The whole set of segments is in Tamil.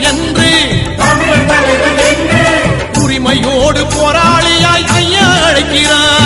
தலைவன் என்று உரிமையோடு போராளியாய் ஐயா அழைக்கிறார்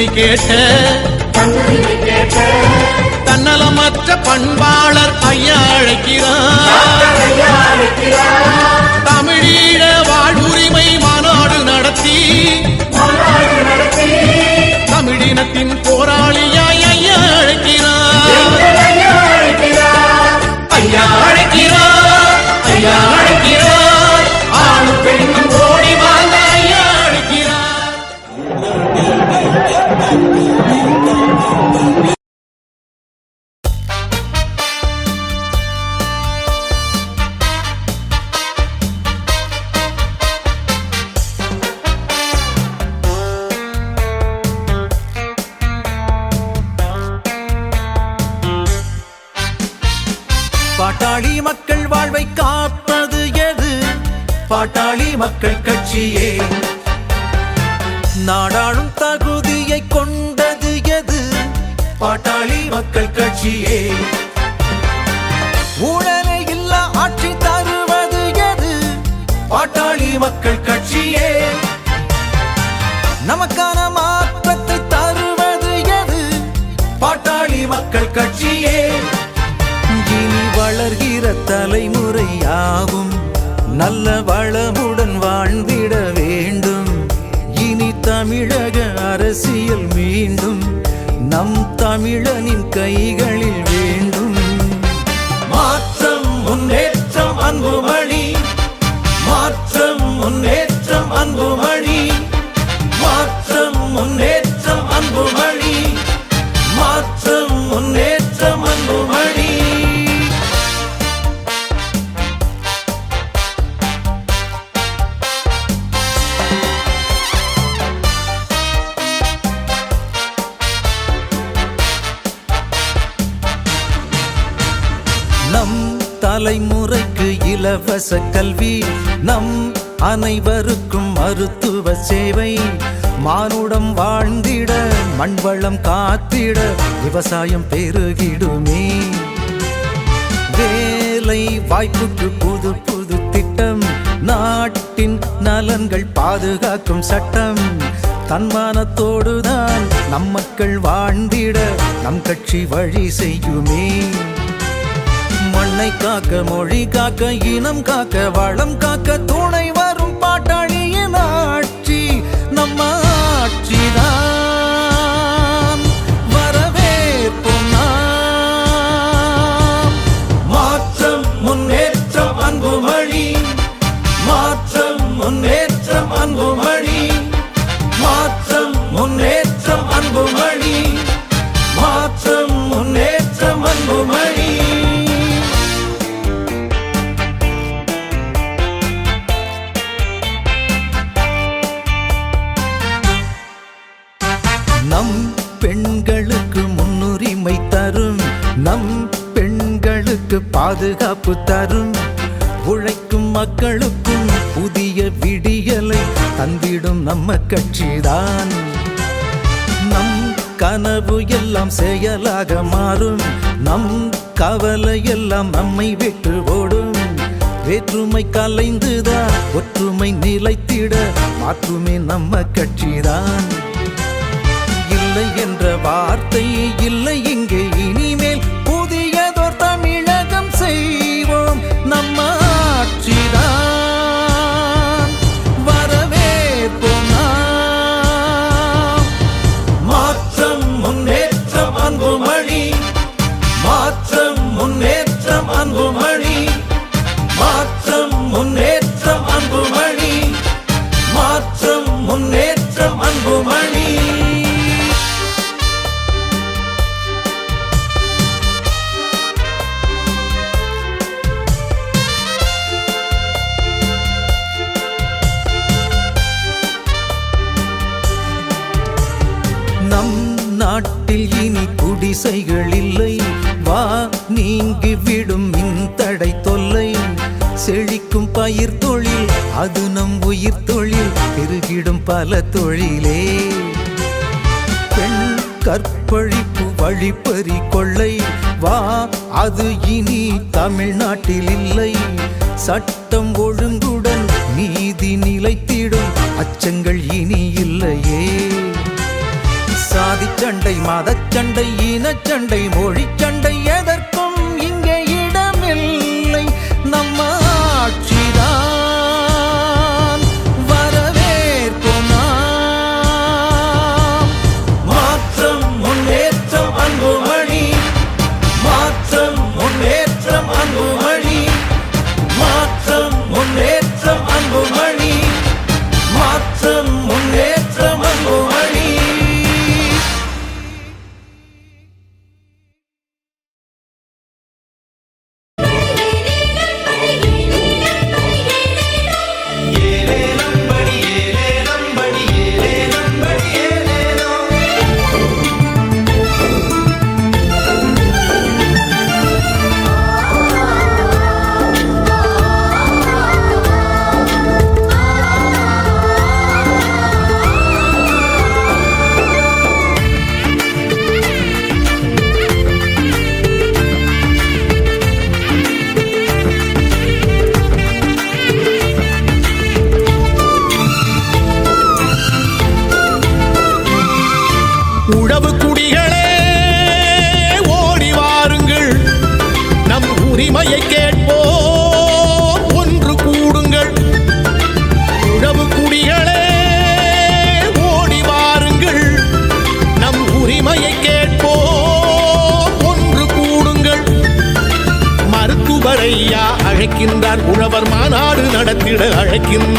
உரிமை கேட்ட தன்னலமற்ற பண்பாளர் ஐயா அழைக்கிறார். தமிழீழ வாழ்வுரிமை மாநாடு நடத்தி தமிழினத்தின் போராளியாய் மக்கள் கட்சியே. இனி வளர்கிற தலைமுறையாகும். நல்ல வளமுடன் வாழ்ந்திட வேண்டும். இனி தமிழக அரசியல் மீண்டும் நம் தமிழனின் கைகளில் வேண்டும். மாற்றம் முன்னேற்றம் அன்புமணி. மாற்றம் முன்னேற்றம் அன்புமணி. நம் தலைமுறைக்கு இலவச கல்வி நம் அனைவருக்கும் மருத்துவ சேவை. மானுடம் வாழ்ந்திட மண்வளம் காத்திட விவசாயம் பெருகிடுமே. வேலை வாய்ப்புக்கு புது புது திட்டம் நாட்டின் நலன்கள் பாதுகாக்கும் சட்டம். தன்மானத்தோடுதான் நம் மக்கள் வாழ்ந்திட நம் கட்சி வழி செய்யுமே. மண்ணை காக்க மொழி காக்க இனம் காக்க வளம் காக்க துணை பாதுகாப்பு தரும். உழைக்கும் மக்களுக்கும் புதிய விடியலை தந்திடும் நம்ம கட்சிதான். நம் கனவு எல்லாம் செயலாக மாறும். நம் கவலை எல்லாம் நம்மை விட்டு ஓடும். வேற்றுமை கலைந்துதான் ஒற்றுமை நிலைத்திட மாற்றுமே நம்ம கட்சிதான். இல்லை என்ற வார்த்தை இல்லை இங்கே. உயிர் தொழில் பெருகிடும் பல தொழிலே. பெண் கற்பழிப்பு வழிப்பறி கொள்ளை. வா அது இனி தமிழ்நாட்டில் இல்லை. சட்டம் ஒழுங்குடன் நீதி நிலைத்திடும். அச்சங்கள் இனி இல்லையே. சாதிச்சண்டை மதச்சண்டை இனச்சண்டை மொழிச்சண்டை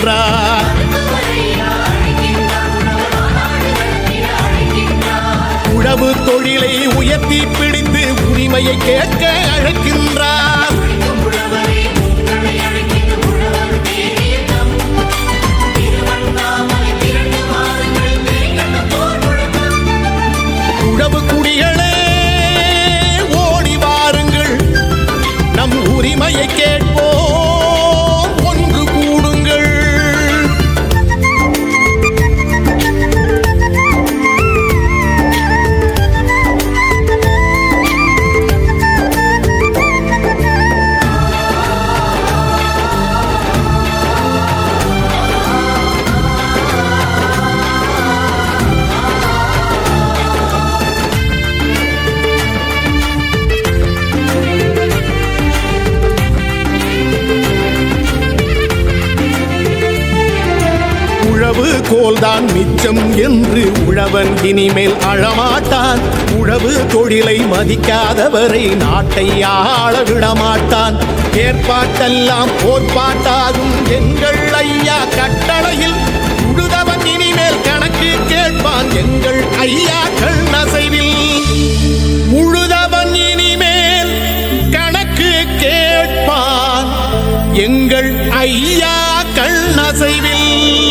அழைக்கின்றார் உழவு தொழிலை உயர்த்தி பிடித்து உரிமையை கேட்க அழைக்கின்றார். என்று உழவன் இனிமேல் அழமாட்டான். உழவு தொழிலை மதிக்காதவரை நாட்டை ஆள விடமாட்டான். ஏற்பாட்டெல்லாம் போர்ப்பாட்டாகும் எங்கள் ஐயா கட்டளையில். உழுதவன் இனிமேல் கணக்கு கேட்பான் எங்கள் ஐயா கண்ணசைவில் உழுதவன் இனிமேல் கணக்கு கேட்பான் எங்கள் ஐயா கண்ணசைவில் உழவு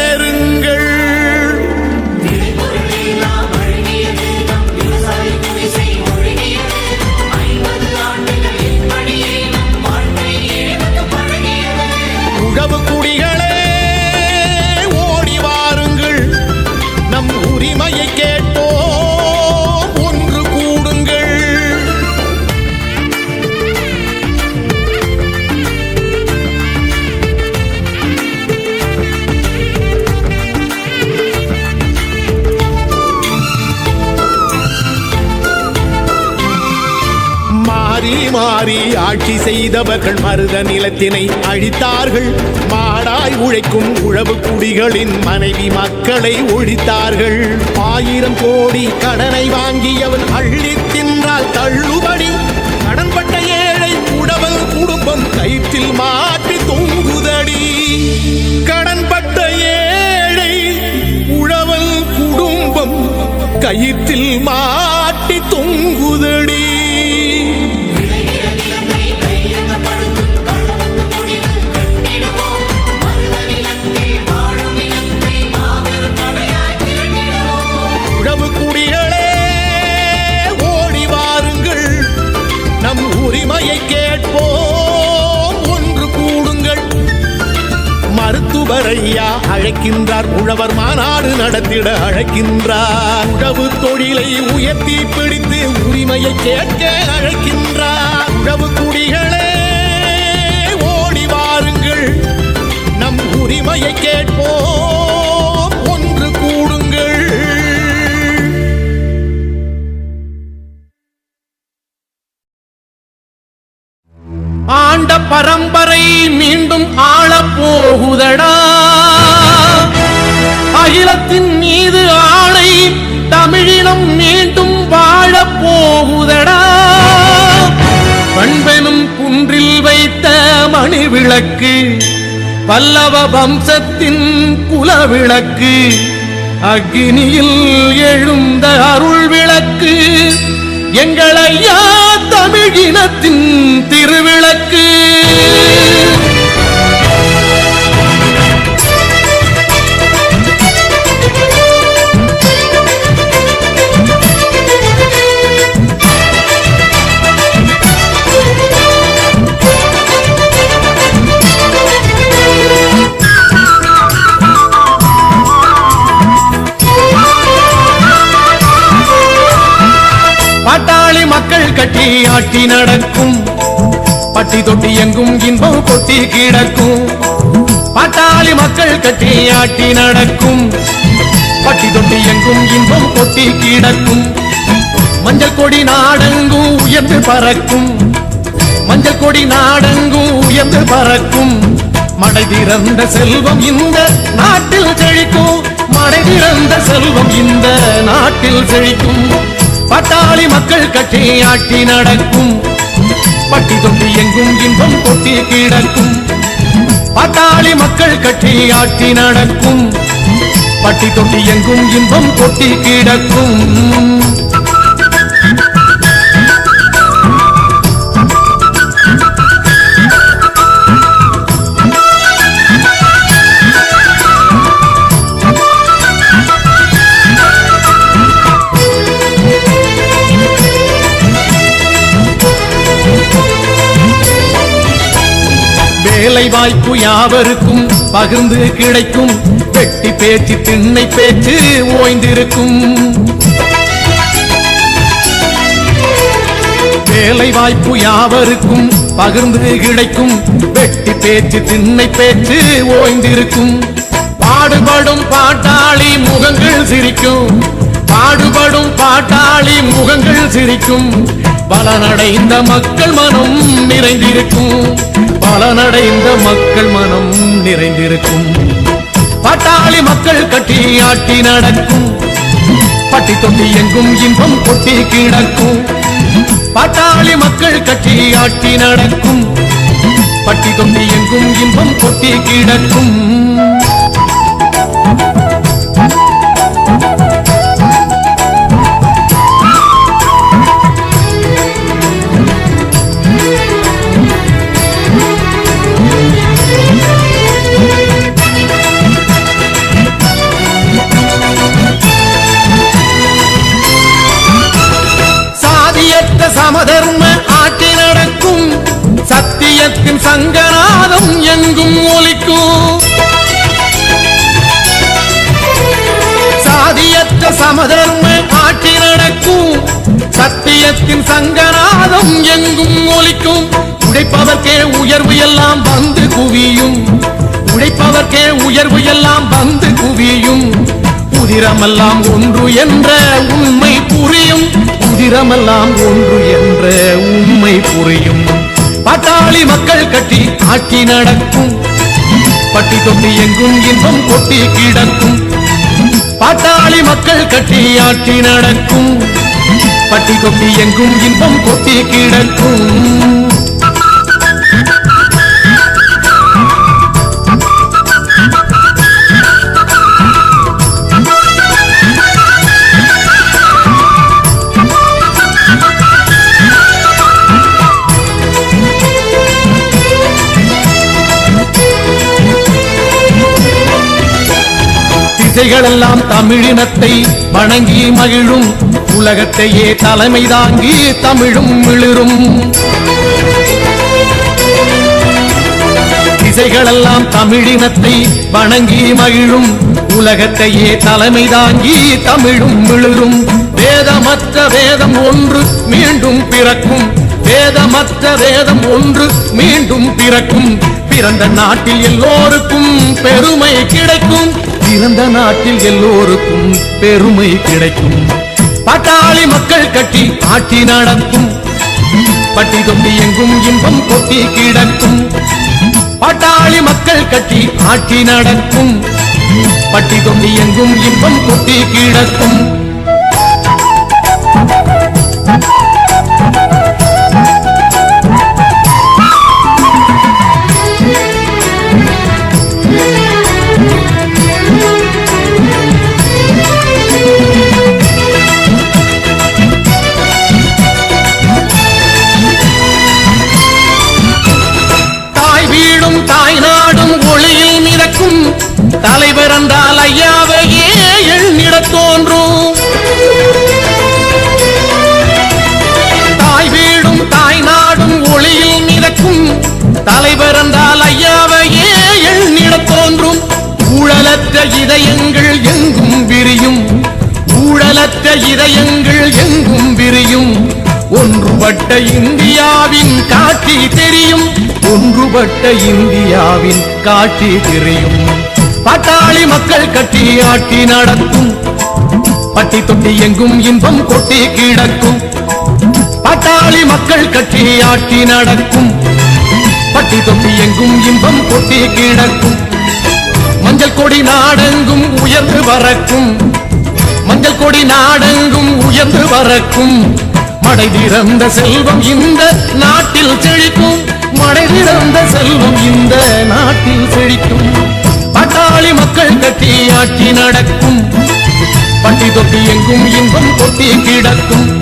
உழவு ஆட்சி செய்தவர்கள் மருத நிலத்தினை அழித்தார்கள். மாடாய் உழைக்கும் உழவு குடிகளின் மனைவி மக்களை ஒழித்தார்கள். ஆயிரம் கோடி கடனை வாங்கியவன் அள்ளி தின்றால் தள்ளுபடி. கடன்பட்ட ஏழை உடவல் குடும்பம் கயிற்றில் மாற்றி தொங்குதடி. கடன்பட்ட ஏழை உழவல் குடும்பம் கயிற்றில் மாட்டி தொங்குதடி. அழைக்கின்றார். உழவர் மாநாடு நடத்திட அழைக்கின்றார். உழவு தொழிலை உயர்த்தி பிடித்து உரிமையை கேட்க அழைக்கின்றார். உழவு குடிகளே ஓடி வாருங்கள். நம் உரிமையை கேட்போம். ஒன்று கூடுங்கள். ஆண்ட பரம்பரை மீண்டும் ஆளப் போகுதடா. அகிலத்தின் மீது ஆணை தமிழினம் மீண்டும் வாழப் போகுதடா. பண்பெனும் குன்றில் வைத்த மணி விளக்கு பல்லவ வம்சத்தின் குலவிளக்கு அக்னியில் எழுந்த அருள் விளக்கு எங்களையா தமிழினத்தின் திருவிளக்கு. மக்கள் கட்டி ஆட்டி நடக்கும். பட்டி தொட்டி எங்கும் இன்பம் கொட்டி கிடக்கும். பட்டாளி மக்கள் கட்டி ஆட்டி நடக்கும். பட்டி தொட்டி எங்கும் இன்பம் கொட்டி கிடக்கும். மஞ்சள் கொடி நாடெங்கும் உயர்ந்து பறக்கும். மஞ்சள் கொடி நாடெங்கும் உயர்ந்து பறக்கும். மடை திறந்த செல்வம் இந்த நாட்டில் செழிக்கும். மடை திறந்த செல்வம் இந்த நாட்டில் செழிக்கும். பட்டாளி மக்கள் கட்டி ஆட்டி நடக்கும். பட்டி தொட்டி எங்கும் இன்பம் கொட்டி கிடக்கும். பட்டாளி மக்கள் கட்டி ஆட்டி நடக்கும். பட்டி தொட்டி எங்கும் இன்பம் கொட்டி கிடக்கும். யாவருக்கும் பகிர்ந்து கிடைக்கும். வெட்டி பேச்சு திண்ணை பேச்சு ஓய்ந்திருக்கும். வேலை வாய்ப்பு யாவருக்கும் பகிர்ந்து கிடைக்கும். வெட்டி பேச்சு திண்ணை பேச்சு ஓய்ந்திருக்கும். பாடுபடும் பாட்டாளி முகங்கள் சிரிக்கும். பாடுபடும் பாட்டாளி முகங்கள் சிரிக்கும். பலனடைந்த மக்கள் மனம் நிறைந்திருக்கும். பலனடைந்த மக்கள் மனம் நிறைந்திருக்கும். பட்டாளி மக்கள் கட்டி ஆட்டி நடக்கும். பட்டி தொட்டி எங்கும் இன்பம் கொட்டி கிடக்கும். பாட்டாளி மக்கள் கட்டி ஆட்டி நடக்கும். பட்டி தொட்டி எங்கும் இன்பம் கொட்டி கிடக்கும். சங்கநாதம் எங்கும் ஒலிக்கும். சாதியற்ற சமதர்ம ஆட்சி நடக்கும். சத்தியத்தின் சங்கநாதம் எங்கும் ஒலிக்கும். உழைப்பவர்க்கே உயர்வு எல்லாம் வந்து குவியும். உழைப்பவர்க்கே உயர்வு எல்லாம் வந்து குவியும். உதிரமெல்லாம் ஒன்று என்ற உண்மை புரியும். உதிரமெல்லாம் ஒன்று என்ற உண்மை புரியும். பாட்டாளி மக்கள் கட்டி ஆட்டி நடக்கும். பட்டி தொட்டி எங்கும் இன்பம் கொட்டி கிடக்கும். பாட்டாளி மக்கள் கட்டி ஆட்டி நடக்கும். பட்டி தொட்டி எங்கும் இன்பம் கொட்டி கிடக்கும். திசைகளெல்லாம் தமிழினத்தை வணங்கி மகிழும். உலகத்தையே தலைமை தாங்கி தமிழும் மிளிரும். திசைகளெல்லாம் தமிழினத்தை வணங்கி மகிழும். உலகத்தையே தலைமை தாங்கி தமிழும் மிளிரும். வேதமற்ற வேதம் ஒன்று மீண்டும் பிறக்கும். வேதமற்ற வேதம் ஒன்று மீண்டும் பிறக்கும். பிறந்த நாட்டில் எல்லோருக்கும் பெருமை கிடைக்கும். பிறந்த நாட்டில் எல்லோருக்கும் பெருமை கிடைக்கும். பட்டாளி மக்கள் கட்டி ஆட்சி நடக்கும். பட்டி தொட்டி எங்கும் இன்பம் கொட்டி கிடக்கும். பட்டாளி மக்கள் கட்டி ஆட்சி நடக்கும். பட்டி தொட்டி எங்கும் இன்பம் கொட்டி கிடக்கும். ஒன்றுபட்ட இந்தியாவின் காட்சி தெரியும். ஒன்றுபட்ட இந்தியாவின் காட்சி தெரியும். பட்டாளி மக்கள் கட்டி ஆட்டி நடக்கும். பட்டி தொட்டி எங்கும் இன்பம் கொட்டி கிடக்கும். பட்டாளி மக்கள் கட்டி ஆட்டி நடக்கும். பட்டி தொட்டி எங்கும் இன்பம் கொட்டி கிடக்கும். மஞ்சள் கொடி நாடெங்கும் உயர்ந்து வரக்கும் மஞ்சள் கொடி நாடெங்கும் உயர்ந்து வரக்கும் மடை திறந்த செல்வம் இந்த நாட்டில் செழிக்கும். மடை திறந்த செல்வம் இந்த நாட்டில் செழிக்கும். பட்டாளி மக்கள் கட்டி ஆட்சி நடக்கும். பட்டி தொட்டி எங்கும் இன்பம் கொட்டி கிடக்கும்.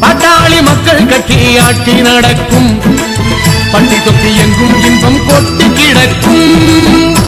பட்டாளி மக்கள் கட்டி ஆட்சி நடக்கும். பட்டி தொட்டி எங்கும் இன்பம் கொட்டி கிடக்கும்.